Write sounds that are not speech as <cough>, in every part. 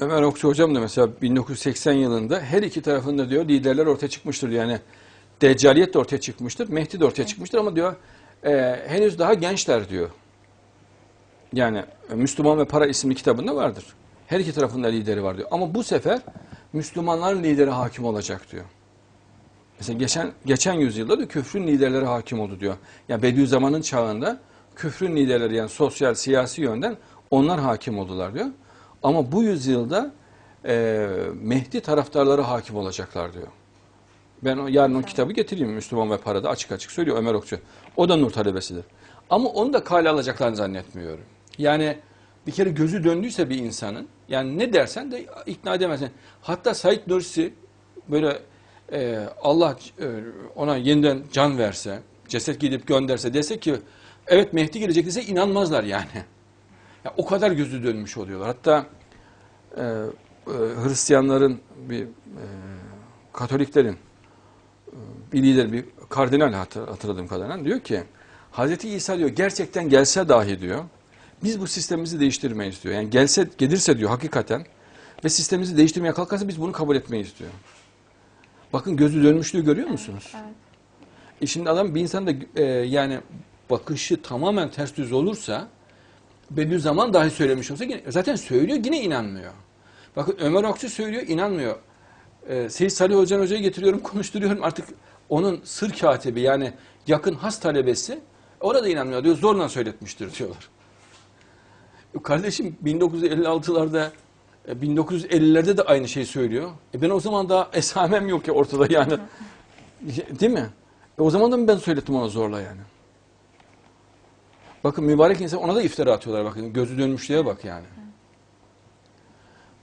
Ömer Okçu hocam da mesela 1980 yılında her iki tarafında diyor liderler ortaya çıkmıştır. Yani Deccaliyet de ortaya çıkmıştır, Mehdi de ortaya çıkmıştır ama diyor e, henüz daha gençler diyor. Yani Müslüman ve Para isimli kitabında vardır. Her iki tarafında lideri var diyor. Ama bu sefer Müslümanların lideri hakim olacak diyor. Mesela geçen geçen yüzyılda da küfrün liderleri hakim oldu diyor. Yani Bediüzzaman'ın çağında küfrün liderleri yani sosyal, siyasi yönden onlar hakim oldular diyor. Ama bu yüzyılda e, Mehdi taraftarları hakim olacaklar diyor. Ben o, yarın o kitabı getireyim Müslüman ve Para'da açık açık söylüyor Ömer Okçu. O da nur talebesidir. Ama onu da kale alacaklarını zannetmiyorum. Yani bir kere gözü döndüyse bir insanın yani ne dersen de ikna edemezsin. Hatta Said Nursi böyle e, Allah e, ona yeniden can verse, ceset gidip gönderse dese ki evet Mehdi gelecek dese inanmazlar yani. Ya, o kadar gözü dönmüş oluyorlar. Hatta e, e, Hristiyanların bir e, Katoliklerin e, bir lider, bir kardinal hatır- hatırladığım kadarıyla diyor ki Hazreti İsa diyor gerçekten gelse dahi diyor biz bu sistemimizi değiştirmeyiz diyor. Yani gelse gelirse diyor hakikaten ve sistemimizi değiştirmeye kalkarsa biz bunu kabul etmeyiz diyor. Bakın gözü dönmüşlüğü görüyor musunuz? Evet. E şimdi adam bir insan da e, yani bakışı tamamen ters düz olursa Bediüzzaman dahi söylemiş olsa yine, zaten söylüyor yine inanmıyor. Bakın Ömer Akçı söylüyor inanmıyor. E, Seyyid Salih Hocan Hoca'yı getiriyorum <laughs> konuşturuyorum artık onun sır katibi yani yakın has talebesi orada inanmıyor diyor zorla söyletmiştir diyorlar. E, Kardeşim 1956'larda e, 1950'lerde de aynı şeyi söylüyor. E ben o zaman daha esamem yok ya ortada yani. <laughs> Değil mi? E o zaman da mı ben söylettim ona zorla yani? Bakın mübarek insan ona da iftira atıyorlar bakın. Gözü dönmüşlüğe bak yani.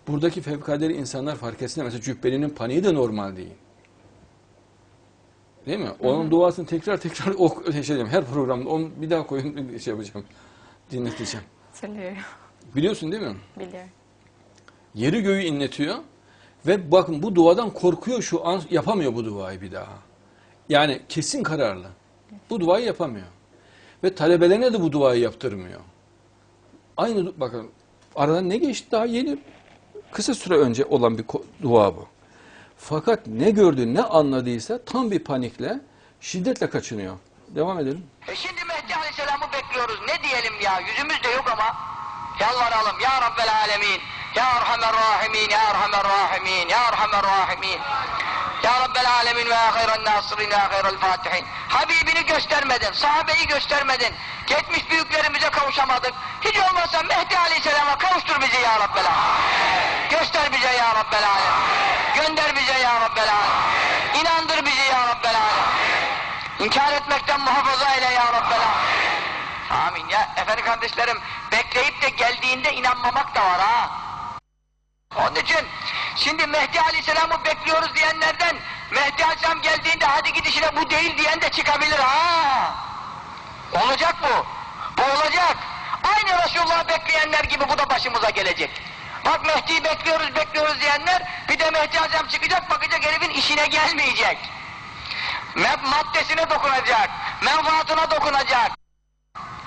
Buradaki fevkalade insanlar fark etsinler. Mesela Cübbeli'nin paniği de normal değil. Değil mi? Onun duasını tekrar tekrar ok şey diyeyim, her programda onu bir daha koyun şey yapacağım. Dinleteceğim. Hatırlıyorum. Biliyorsun değil mi? Biliyorum. Yeri göğü inletiyor ve bakın bu duadan korkuyor şu an yapamıyor bu duayı bir daha. Yani kesin kararlı. Bu duayı yapamıyor. Ve talebelerine de bu duayı yaptırmıyor. Aynı bakın aradan ne geçti daha yeni kısa süre önce olan bir dua bu. Fakat ne gördü ne anladıysa tam bir panikle şiddetle kaçınıyor. Devam edelim. E şimdi Mehdi Aleyhisselam'ı bekliyoruz. Ne diyelim ya? Yüzümüz de yok ama. Yalvaralım. Ya Rabbel Alemin. Ya Erhamer Rahimin. Ya Erhamer Rahimin. Ya Erhamer Rahimin. Ya Rabbel Alemin ve ya hayran nasirin ya fatihin. Habibini göstermedin. Sahabeyi göstermedin. Geçmiş büyüklerimize kavuşamadık. Hiç olmazsa Mehdi Aleyhisselam'a kavuştur bizi ya Rabbel. Göster bize ya Rabbel. Gönder bize ya Rabbel. İnandır bizi ya Rabbel. İnkar etmekten muhafaza eyle ya Rabbel. Amin ya. Efendim kardeşlerim bekleyip de geldiğinde inanmamak da var ha. Onun için şimdi Mehdi Aleyhisselam'ı bekliyoruz diyenlerden Aleyhisselam geldiğinde hadi gidişine bu değil diyen de çıkabilir ha. Olacak bu. Bu olacak. Aynı Resulullah'ı bekleyenler gibi bu da başımıza gelecek. Bak Mehdi'yi bekliyoruz bekliyoruz diyenler bir de Mehdi Aleyhisselam çıkacak bakacak herifin işine gelmeyecek. Me- maddesine dokunacak, menfaatına dokunacak.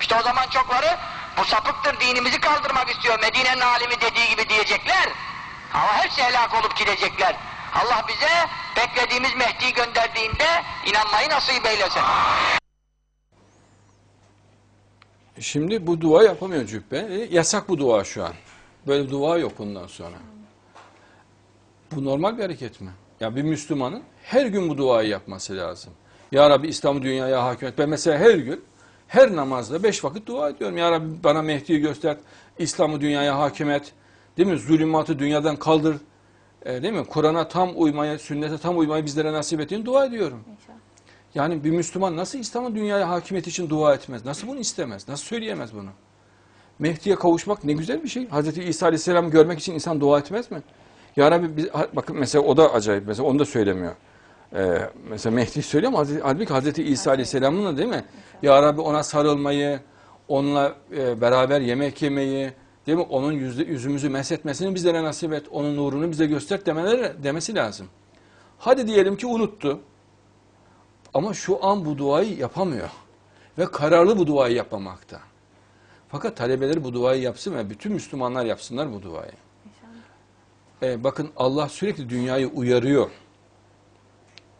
İşte o zaman çokları bu sapıktır dinimizi kaldırmak istiyor. Medine'nin alimi dediği gibi diyecekler. Ama hepsi helak olup gidecekler. Allah bize beklediğimiz Mehdi'yi gönderdiğinde inanmayı nasip eylesin. Şimdi bu dua yapamıyor cübbe. E, yasak bu dua şu an. Böyle dua yok bundan sonra. Bu normal bir hareket mi? Ya bir Müslümanın her gün bu duayı yapması lazım. Ya Rabbi İslam'ı dünyaya hakim et. Ben mesela her gün her namazda beş vakit dua ediyorum. Ya Rabbi bana Mehdi'yi göster. İslam'ı dünyaya hakim et. Değil mi? Zulümatı dünyadan kaldır. E, değil mi? Kur'an'a tam uymayı, sünnete tam uymayı bizlere nasip ettiğini dua ediyorum. İnşallah. Yani bir Müslüman nasıl İslam'ın dünyaya hakimiyeti için dua etmez? Nasıl bunu istemez? Nasıl söyleyemez bunu? Mehdi'ye kavuşmak ne güzel bir şey. Hazreti İsa Aleyhisselam'ı görmek için insan dua etmez mi? Ya Rabbi biz, bakın mesela o da acayip. Mesela onu da söylemiyor. Ee, mesela Mehdi söylüyor ama Hazreti, halbuki Hazreti İsa Aleyhisselam'ın da değil mi? Ya Rabbi ona sarılmayı, onunla e, beraber yemek yemeyi, değil mi? Onun yüzde, yüzümüzü meshetmesini bizlere nasip et. Onun nurunu bize göster demeleri, demesi lazım. Hadi diyelim ki unuttu. Ama şu an bu duayı yapamıyor. Ve kararlı bu duayı yapmamakta. Fakat talebeleri bu duayı yapsın ve bütün Müslümanlar yapsınlar bu duayı. İnşallah. e, bakın Allah sürekli dünyayı uyarıyor.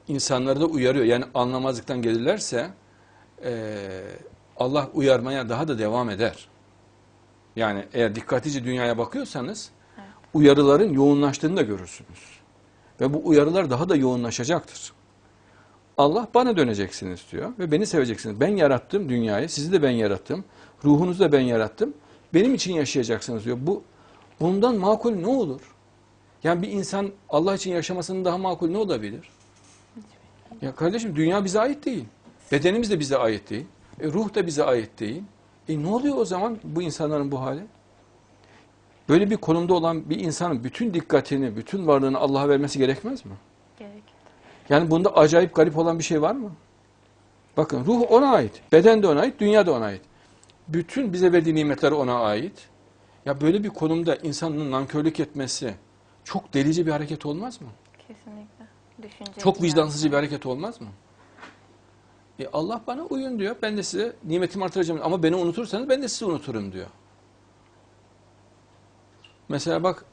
İnsanları da uyarıyor. Yani anlamazlıktan gelirlerse e, Allah uyarmaya daha da devam eder. Yani eğer dikkatlice dünyaya bakıyorsanız uyarıların yoğunlaştığını da görürsünüz. Ve bu uyarılar daha da yoğunlaşacaktır. Allah bana döneceksiniz diyor ve beni seveceksiniz. Ben yarattım dünyayı, sizi de ben yarattım. Ruhunuzu da ben yarattım. Benim için yaşayacaksınız diyor. Bu bundan makul ne olur? Yani bir insan Allah için yaşamasının daha makul ne olabilir? Ya kardeşim dünya bize ait değil. Bedenimiz de bize ait değil. E, ruh da bize ait değil. E ne oluyor o zaman bu insanların bu hali? Böyle bir konumda olan bir insanın bütün dikkatini, bütün varlığını Allah'a vermesi gerekmez mi? Gerek. Yani bunda acayip garip olan bir şey var mı? Bakın ruh ona ait, beden de ona ait, dünya da ona ait. Bütün bize verdiği nimetler ona ait. Ya böyle bir konumda insanın nankörlük etmesi çok delice bir hareket olmaz mı? Kesinlikle. Düşünce. Çok vicdansızca bir hareket olmaz mı? E Allah bana uyun diyor. Ben de size nimetimi artıracağım. Ama beni unutursanız ben de sizi unuturum diyor. Mesela bak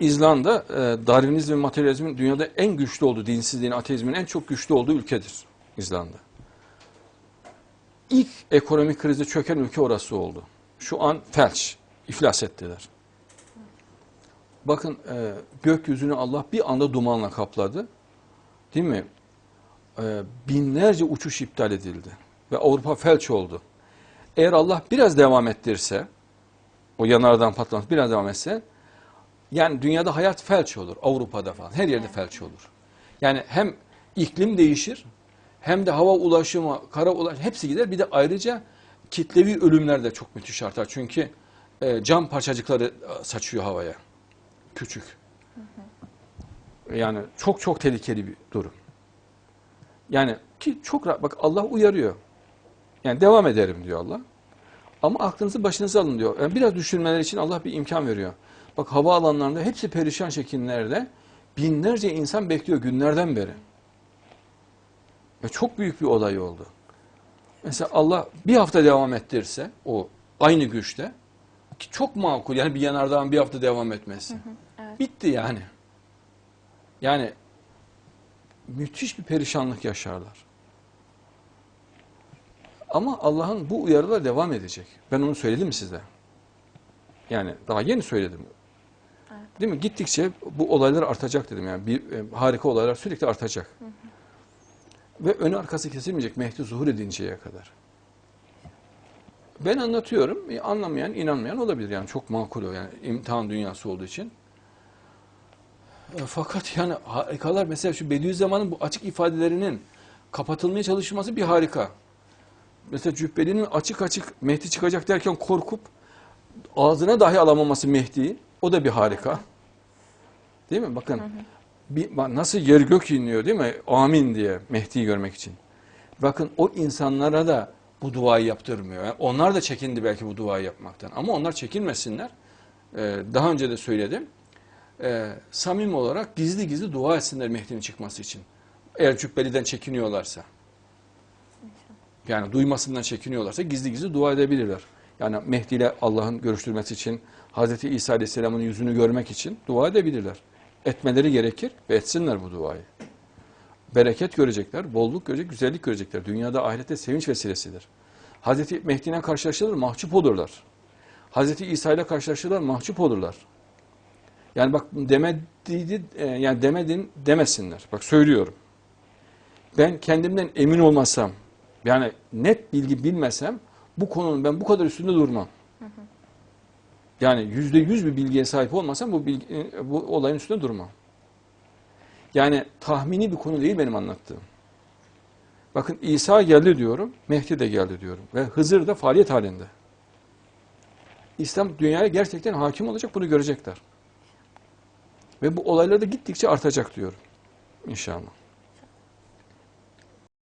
İzlanda e, Darwinizm ve materyalizmin dünyada en güçlü olduğu, dinsizliğin, ateizmin en çok güçlü olduğu ülkedir İzlanda. İlk ekonomik krize çöken ülke orası oldu. Şu an felç, iflas ettiler. Bakın e, gökyüzünü Allah bir anda dumanla kapladı. Değil mi? E, binlerce uçuş iptal edildi. Ve Avrupa felç oldu. Eğer Allah biraz devam ettirse, o yanardan patlaması biraz devam etse, yani dünyada hayat felç olur. Avrupa'da falan. Her yerde felç olur. Yani hem iklim değişir, hem de hava ulaşımı, kara ulaşımı hepsi gider. Bir de ayrıca kitlevi ölümler de çok müthiş artar. Çünkü e, cam parçacıkları e, saçıyor havaya. Küçük. Yani çok çok tehlikeli bir durum. Yani ki çok rahat, bak Allah uyarıyor. Yani devam ederim diyor Allah. Ama aklınızı başınıza alın diyor. Yani biraz düşünmeler için Allah bir imkan veriyor. Bak hava alanlarında hepsi perişan şekillerde binlerce insan bekliyor günlerden beri. Ve çok büyük bir olay oldu. Mesela Allah bir hafta devam ettirse o aynı güçte ki çok makul yani bir yanardağın bir hafta devam etmesi. evet. Bitti yani. Yani müthiş bir perişanlık yaşarlar. Ama Allah'ın bu uyarılar devam edecek. Ben onu söyledim size. Yani daha yeni söyledim. Evet. Değil mi? Gittikçe bu olaylar artacak dedim yani. Bir, e, harika olaylar sürekli artacak. Ve önü arkası kesilmeyecek Mehdi zuhur edinceye kadar. Ben anlatıyorum. e, Anlamayan, inanmayan olabilir. Yani çok makul o. Yani imtihan dünyası olduğu için. E, Fakat yani harikalar mesela şu Bediüzzaman'ın bu açık ifadelerinin kapatılmaya çalışılması bir harika. Mesela Cübbeli'nin açık açık Mehdi çıkacak derken korkup ağzına dahi alamaması Mehdi'yi o da bir harika. Değil mi? Bakın bir, nasıl yer gök inliyor değil mi? Amin diye Mehdi'yi görmek için. Bakın o insanlara da bu duayı yaptırmıyor. Yani onlar da çekindi belki bu duayı yapmaktan. Ama onlar çekinmesinler. Ee, daha önce de söyledim. Ee, samimi olarak gizli gizli dua etsinler Mehdi'nin çıkması için. Eğer Cübbeli'den çekiniyorlarsa. Yani duymasından çekiniyorlarsa gizli gizli dua edebilirler. Yani Mehdi ile Allah'ın görüştürmesi için, Hz. İsa Aleyhisselam'ın yüzünü görmek için dua edebilirler. Etmeleri gerekir ve etsinler bu duayı. Bereket görecekler, bolluk görecek, güzellik görecekler. Dünyada ahirette sevinç vesilesidir. Hz. Mehdi ile karşılaşırlar, mahcup olurlar. Hz. İsa ile karşılaşırlar, mahcup olurlar. Yani bak demedi, e, yani demedin demesinler. Bak söylüyorum. Ben kendimden emin olmasam, yani net bilgi bilmesem bu konunun ben bu kadar üstünde durmam. Yani yüzde yüz bir bilgiye sahip olmasam bu, bilgi, bu olayın üstünde durmam. Yani tahmini bir konu değil benim anlattığım. Bakın İsa geldi diyorum, Mehdi de geldi diyorum ve Hızır da faaliyet halinde. İslam dünyaya gerçekten hakim olacak, bunu görecekler. Ve bu olaylar da gittikçe artacak diyorum. İnşallah.